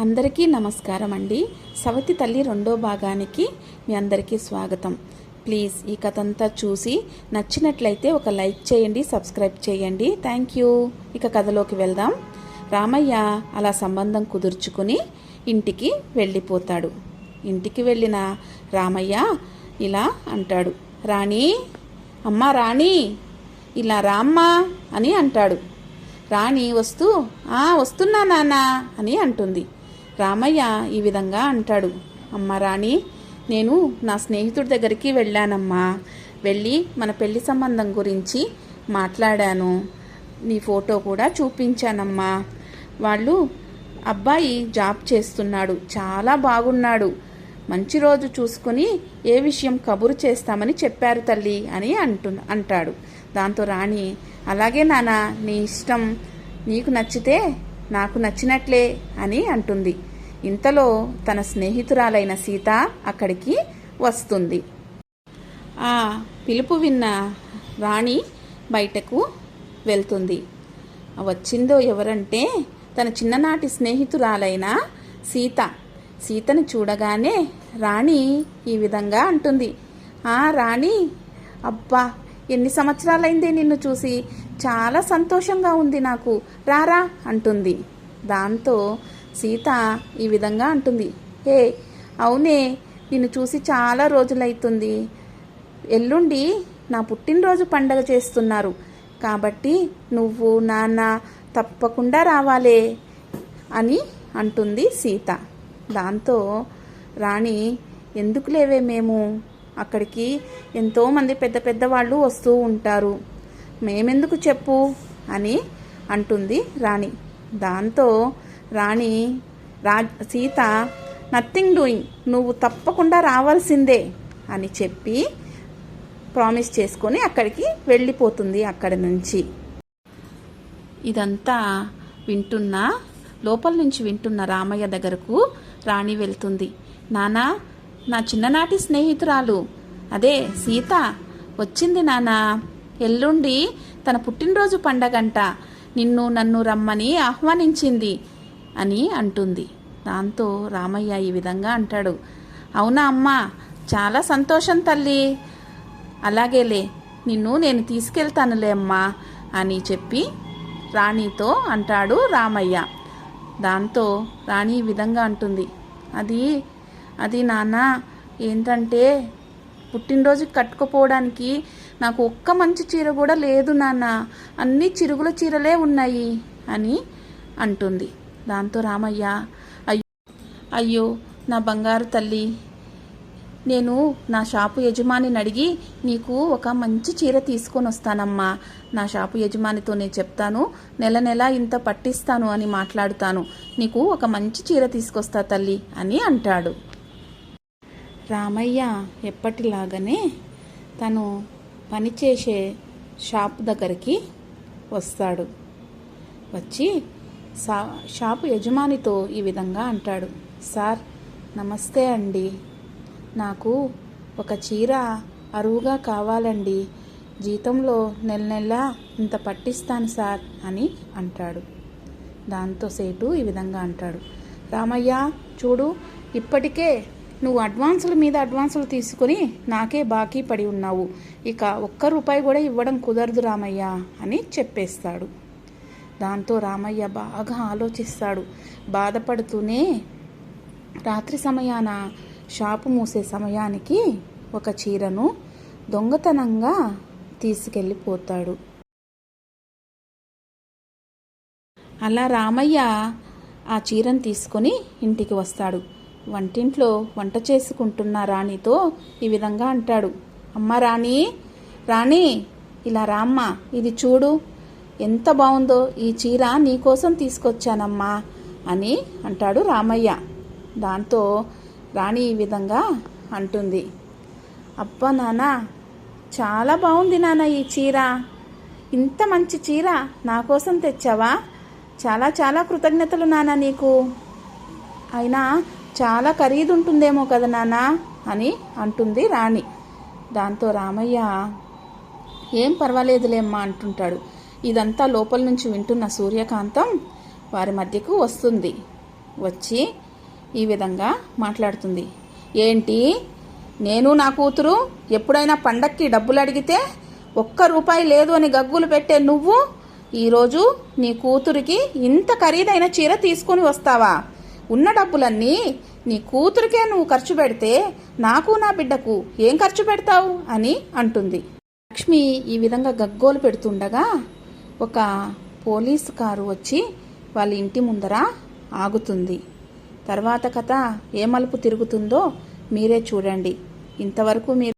అందరికీ నమస్కారం అండి. సవతి తల్లి రెండో భాగానికి మీ అందరికీ స్వాగతం. ప్లీజ్ ఈ కథ అంతా చూసి నచ్చినట్లయితే ఒక లైక్ చేయండి సబ్స్క్రైబ్ చేయండి. Thank you. ఇక కథలోకి వెళ్దాం. రామయ్య అలా సంబంధం కుదుర్చుకుని ఇంటికి వెళ్ళిపోతాడు. ఇంటికి వెళ్ళిన రామయ్య ఇలా అంటాడు. రాణి అమ్మా రాణి ఇలా రామ్మా అని అంటాడు. రాణి వస్తూ ఆ వస్తున్నా నాన్న అని అంటుంది. రామయ్య ఈ విధంగా అంటాడు. అమ్మ రాణి నేను నా స్నేహితుడి దగ్గరికి వెళ్ళానమ్మా. వెళ్ళి మన పెళ్ళి సంబంధం గురించి మాట్లాడాను. నీ ఫోటో కూడా చూపించానమ్మా. వాళ్ళు అబ్బాయి జాబ్ చేస్తున్నాడు. చాలా బాగున్నాడు. మంచి రోజు చూసుకుని ఏ విషయం కబురు చేస్తామని చెప్పారు తల్లి అని అంటు అంటాడు. దాంతో రాణి అలాగే నాన్న నీ ఇష్టం నీకు నచ్చితే నాకు నచ్చినట్లే అని అంటుంది. ఇంతలో తన స్నేహితురాలైన సీత అక్కడికి వస్తుంది. ఆ పిలుపు విన్న రాణి బయటకు వెళ్తుంది. వచ్చిందో ఎవరంటే తన చిన్ననాటి స్నేహితురాలైన సీత. సీతను చూడగానే రాణి ఈ విధంగా అంటుంది. ఆ రాణి అబ్బా ఎన్ని సంవత్సరాలైందే నిన్ను చూసి? చాలా సంతోషంగా ఉంది నాకు. రారా అంటుంది. దాంతో సీత ఈ విధంగా అంటుంది. ఏ అవునే నిన్ను చూసి చాలా రోజులైతుంది. ఎల్లుండి నా పుట్టినరోజు పండగ చేస్తున్నారు. కాబట్టి నువ్వు నాన్న తప్పకుండా రావాలే అని అంటుంది సీత. దాంతో రాణి ఎందుకు లేవే మేము? అక్కడికి ఎంతోమంది పెద్ద పెద్ద వాళ్ళు వస్తూ ఉంటారు. మేమెందుకు చెప్పు అని అంటుంది రాణి. దాంతో రాణి రా సీత నథింగ్ డూయింగ్. నువ్వు తప్పకుండా రావాల్సిందే అని చెప్పి ప్రామిస్ చేసుకొని అక్కడికి వెళ్ళిపోతుంది అక్కడి నుంచి. ఇదంతా వింటున్న లోపల నుంచి వింటున్న రామయ్య దగ్గరకు రాణి వెళ్తుంది. నానా నా చిన్ననాటి స్నేహితురాలు. అదే సీత. వచ్చింది నానా. ఎల్లుండి తన పుట్టినరోజు పండగంట. నిన్ను నన్ను రమ్మని ఆహ్వానించింది అని అంటుంది. దాంతో రామయ్య ఈ విధంగా అంటాడు. అవునా అమ్మా చాలా సంతోషం తల్లి. అలాగేలే నిన్ను నేను తీసుకెళ్తానులే అమ్మా అని చెప్పి రాణితో అంటాడు రామయ్య. దాంతో రాణి ఈ విధంగా అంటుంది. అది అది నాన్న ఏంటంటే పుట్టినరోజుకి కట్టుకుపోవడానికి నాకు ఒక్క మంచి చీర కూడా లేదు నాన్న. అన్ని చిరుగుల చీరలే ఉన్నాయి అని అంటుంది. దాంతో రామయ్య అయ్యో అయ్యో నా బంగారు తల్లి నేను నా షాపు యజమానిని అడిగి నీకు ఒక మంచి చీర తీసుకొని వస్తానమ్మా. నా షాపు యజమానితో నేను చెప్తాను నెల నెల ఇంత పట్టిస్తాను అని మాట్లాడుతాను. నీకు ఒక మంచి చీర తీసుకొస్తా తల్లి అని అంటాడు. రామయ్య ఎప్పటిలాగానే తను పనిచేసే షాప్ దగ్గరికి వస్తాడు. వచ్చి సా షాపు యజమానితో ఈ విధంగా అంటాడు. సార్ నమస్తే అండి. నాకు ఒక చీర అరువుగా కావాలండి. జీతంలో నెల నెల ఇంత పట్టిస్తాను సార్ అని అంటాడు. దాంతో సేటు ఈ విధంగా అంటాడు. రామయ్య చూడు ఇప్పటికే నువ్వు అడ్వాన్సుల మీద అడ్వాన్సులు తీసుకుని నాకే బాకీ పడి ఉన్నావు. ఇక ఒక్క రూపాయి కూడా ఇవ్వడం కుదరదు రామయ్య అని చెప్పేస్తాడు. దాంతో రామయ్య బాగా ఆలోచిస్తాడు. బాధపడుతూనే రాత్రి సమయాన షాపు మూసే సమయానికి ఒక చీరను దొంగతనంగా తీసుకెళ్ళిపోతాడు. అలా రామయ్య ఆ చీరను తీసుకొని ఇంటికి వస్తాడు. వంటింట్లో వంట చేసుకుంటున్న రాణితో ఈ విధంగా అంటాడు. అమ్మ రాణి రాణి ఇలా రామ్మ ఇది చూడు. ఎంత బాగుందో ఈ చీర నీకోసం తీసుకొచ్చానమ్మా అని అంటాడు రామయ్య. దాంతో రాణి ఈ విధంగా అంటుంది. అబ్బా నాన్న చాలా బాగుంది నాన్న ఈ చీర. ఇంత మంచి చీర నా కోసం తెచ్చావా? చాలా చాలా కృతజ్ఞతలు నాన్న నీకు. అయినా చాలా ఖరీదు ఉంటుందేమో కదా నాన్న అని అంటుంది రాణి. దాంతో రామయ్య ఏం పర్వాలేదులేమ్మా అంటుంటాడు. ఇదంతా లోపల నుంచి వింటున్న సూర్యకాంతం వారి మధ్యకు వస్తుంది. వచ్చి ఈ విధంగా మాట్లాడుతుంది. ఏంటి నేను నా కూతురు ఎప్పుడైనా పండక్కి డబ్బులు అడిగితే ఒక్క రూపాయి లేదు అని గగ్గులు పెట్టే నువ్వు? ఈరోజు నీ కూతురికి ఇంత ఖరీదైన చీర తీసుకొని వస్తావా? ఉన్న డబ్బులన్నీ నీ కూతురికే నువ్వు ఖర్చు పెడితే నాకు నా బిడ్డకు ఏం ఖర్చు పెడతావు అని అంటుంది. లక్ష్మి ఈ విధంగా గగ్గోలు పెడుతుండగా ఒక పోలీసు కారు వచ్చి వాళ్ళ ఇంటి ముందర ఆగుతుంది. తర్వాత కథ ఏ మలుపు తిరుగుతుందో మీరే చూడండి. ఇంతవరకు మీరు